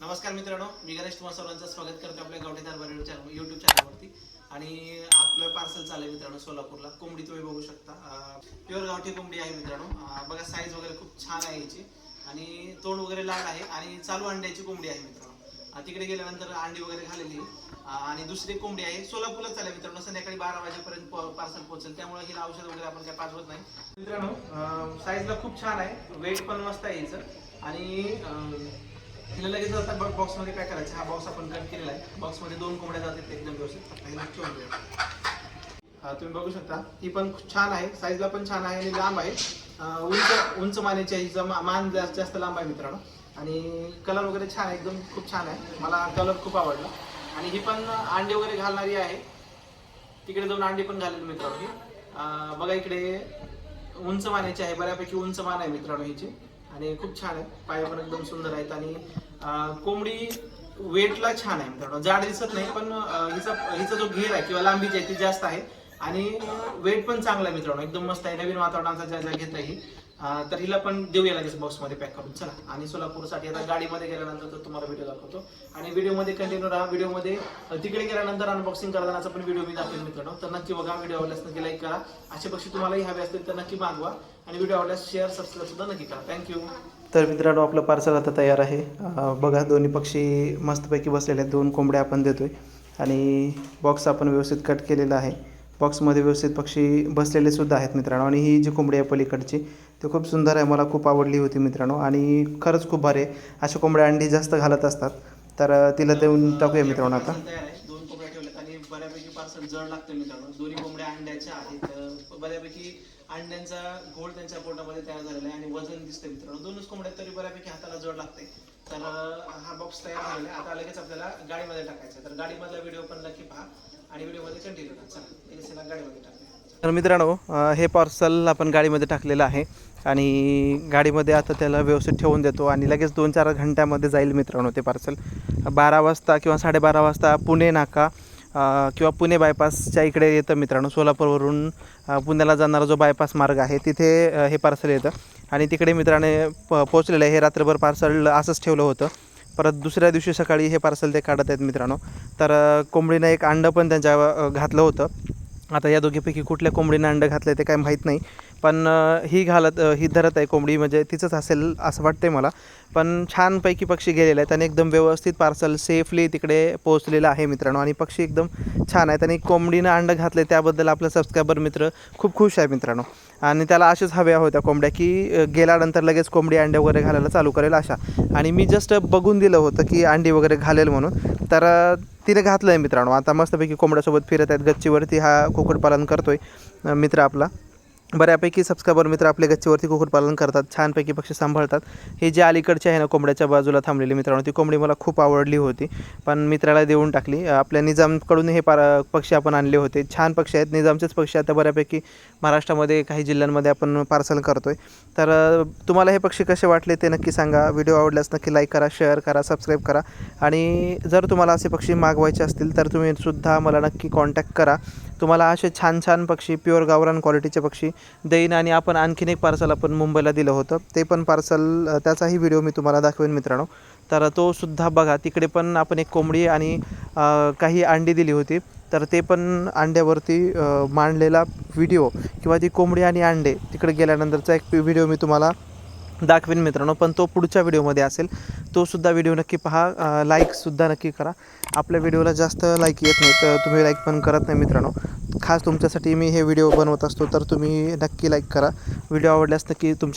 नमस्कार मित्रांनो मी गणेश तुम्हा सर्वांचं स्वागत करतो आपल्या गावठी दरबारी चॅनल युट्यूब चॅनलवरती आणि आपलं पार्सल चाललंय मित्रांनो सोलापूरला. कोंबडी तुम्ही बघू शकता. प्युअर गावठी कोंबडी आहे मित्रांनो. बघा साईज वगैरे खूप छान आहे याची. आणि तोंड वगैरे लाल आहे आणि चालू अंड्याची कोंबडी आहे मित्रांनो. तिकडे गेल्यानंतर अंडी वगैरे घालेली आणि दुसरी कोंबडी आहे. सोलापूरला चालेल मित्रांनो. संध्याकाळी बारा वाजेपर्यंत पार्सल पोहोचेल. त्यामुळे हिला औषध वगैरे आपण काय पाठवत नाही. मित्रांनो साईजला खूप छान आहे. वेट पण मस्त आहे याचं आणि तिला लगेच आता बॉक्समध्ये काय करायचं? हा बॉक्स आपण कट केलेला आहे. बॉक्समध्ये दोन कोंबड्या जातात एकदम व्यवस्थित. हा तुम्ही बघू शकता. ही पण खूप छान आहे. साईजला पण छान आहे आणि लांब आहे. उंच उंच मानेची आहे. हिचा मान जास्त जास्त लांब आहे मित्रांनो. आणि कलर वगैरे छान आहे. एकदम खूप छान आहे. मला कलर खूप आवडला. आणि ही पण अंडे वगैरे घालणारी आहे. तिकडे जाऊन अंडे पण घालेल मित्रांनो. ही बघा इकडे उंच मानेची आहे. बऱ्यापैकी उंच मान आहे मित्रांनो हिची. आणि खूप छान आहे. पाय पण एकदम सुंदर आहेत आणि कोंबडी वेटला छान आहे. मित्रांनो जाड दिसत नाही पण हिचा हिचा जो घेर आहे किंवा लांबी जी आहे ती जास्त आहे. आणि वेट पण चांगला आहे मित्रांनो एकदम मस्त आहे. नवीन वातावरणाचा ज्या ज्या घेत आहे तर हिला पण देऊया लगेच बॉक्समध्ये पॅक करून. चला. आणि सोलापूरसाठी आता गाडीमध्ये गेल्यानंतर तर तुम्हाला व्हिडिओ दाखवतो. आणि व्हिडिओमध्ये कंटिन्यू राहा. व्हिडिओमध्ये तिकडे गेल्यानंतर अनबॉक्सिंग करतानाचा पण व्हिडिओ मी दाखवेल मित्रांनो. तर नक्की बघा. व्हिडिओ आवडल्यास नक्की लाईक करा. असे पक्षी तुम्हालाही हवे असतील तर नक्की मागवा. आणि व्हिडिओ आवडल्यास शेअर सबस्क्राईब सुद्धा नक्की करा. थँक्यू तर मित्रांनो आपलं पार्सल आता तयार आहे. बघा दोन्ही पक्षी मस्तपैकी बसलेले आहेत. दोन कोंबड्या आपण देतोय. आणि बॉक्स आपण व्यवस्थित कट केलेला आहे. बॉक्समध्ये व्यवस्थित पक्षी बसलेले सुद्धा आहेत मित्रांनो. आणि ही जी कोंबडी आहे पलीकडची ती खूप सुंदर आहे मला खूप आवडली होती मित्रांनो. आणि खरंच खूप भारी आहे. अशा कोंबड्या अंडी जास्त घालत असतात. तर तिला देऊन टाकूया मित्रांनो आता. दोन कोंबड्या ठेवल्यात आणि बऱ्यापैकी पार्सल जड लागतं मित्रांनो. दोन्ही कोंबड्या अंड्याच्या आहेत. बऱ्यापैकी अंड्यांचा घोळ त्यांच्या पोटामध्ये तयार झालेला आहे आणि वजन दिसतंय मित्रांनो. दोनच कोंबड्या तरी बऱ्यापैकी हाताला जड लागते तर हा बॉक्स तयार झालेला आहे. आता लगेच आपल्याला गाडीमध्ये टाकायचा आहे. तर गाडीमधला व्हिडिओ पण नक्की पहा. आणि व्हिडिओमध्ये कंटिन्यू करा. चला गाडीमध्ये टाकूया. तर मित्रांनो हे पार्सल आपण गाडीमध्ये टाकलेलं आहे. आणि गाडीमध्ये आता त्याला व्यवस्थित ठेवून देतो आणि लगेच दोन चार घंट्यामध्ये जाईल मित्रांनो ते पार्सल बारा वाजता किंवा साडेबारा वाजता पुणे नाका किंवा पुणे बायपासच्या इकडे येतं मित्रांनो सोलापूरवरून पुण्याला जाणारा जो बायपास मार्ग आहे तिथे हे पार्सल येतं. आणि तिकडे मित्राने प पोचलेलं आहे. हे रात्रभर पार्सल असंच ठेवलं होतं. परत दुसऱ्या दिवशी सकाळी हे पार्सल ते काढत आहेत मित्रांनो. तर कोंबडीनं एक अंडं पण त्यांच्या घातलं होतं. आता या दोघीपैकी कुठल्या कोंबडीनं अंडं घातलं ते काय माहीत नाही. पण ही घालत ही धरत आहे कोंबडी म्हणजे तिचंच असेल असं वाटते मला. पण छानपैकी पक्षी गेलेले आहेत आणि एकदम व्यवस्थित पार्सल सेफली तिकडे पोहोचलेलं आहे मित्रांनो. आणि पक्षी एकदम छान आहेत आणि कोंबडीनं अंडं घातले त्याबद्दल आपलं सबस्क्रायबर मित्र खूप खुश आहे मित्रांनो. आणि त्याला अशाच हव्या होत्या कोंबड्या की गेल्यानंतर लगेच कोंबडी अंडे वगैरे घालायला चालू करेल अशा. आणि मी जस्ट बघून दिलं होतं की अंडी वगैरे घालेल म्हणून. तर तिने घातलं आहे मित्रांनो. आता मस्तपैकी कोंबड्यासोबत फिरत आहेत. गच्चीवरती हा कुक्कुटपालन करतोय आहे मित्र आपला. बऱ्यापैकी सबस्क्रायबर मित्र आपल्या गच्चीवरती कुक्कुटपालन करतात छानपैकी पक्षी सांभाळतात. हे जे अलीकडचे आहे ना कोंबड्याच्या बाजूला थांबलेली मित्रांनो ती कोंबडी मला खूप आवडली होती. पण मित्राला देऊन टाकली. आपल्या निजामकडून हे पार पक्षी आपण आणले होते. छान पक्षी आहेत. निजामचेच पक्षी आता बऱ्यापैकी महाराष्ट्रामध्ये काही जिल्ह्यांमध्ये आपण पार्सल करतोय. तर तुम्हाला हे पक्षी कसे वाटले ते नक्की सांगा. व्हिडिओ आवडल्यास नक्की लाईक करा शेअर करा सबस्क्राईब करा. आणि जर तुम्हाला असे पक्षी मागवायचे असतील तर तुम्ही सुद्धा मला नक्की कॉन्टॅक्ट करा. तुम्हाला असे छान छान पक्षी प्युअर गावरान क्वालिटीचे पक्षी देईन आणि आपण आणखीन एक पार्सल आपण मुंबईला दिलं होतं. ते पण पार्सल त्याचाही व्हिडिओ मी तुम्हाला दाखवेन मित्रांनो. तर तो सुद्धा बघा तिकडे पण आपण एक कोंबडी आणि काही अंडी दिली होती. तर ते पण अंड्यावरती मांडलेला व्हिडिओ किंवा ती कोंबडी आणि अंडे तिकडे गेल्यानंतरचा एक व्हिडिओ मी तुम्हाला दाखवेन मित्रांनो. पण तो पुढच्या व्हिडिओमध्ये असेल. तो सुद्धा व्हिडिओ नक्की पहा. लाईकसुद्धा नक्की करा. आपल्या व्हिडिओला जास्त लाईक येत नाही तर तुम्ही लाईक पण करत नाही मित्रांनो. खास तुमच्यासाठी मी हे व्हिडिओ बनवत असतो तर तुम्ही नक्की लाईक करा. व्हिडिओ आवडल्यास नक्की तुमच्या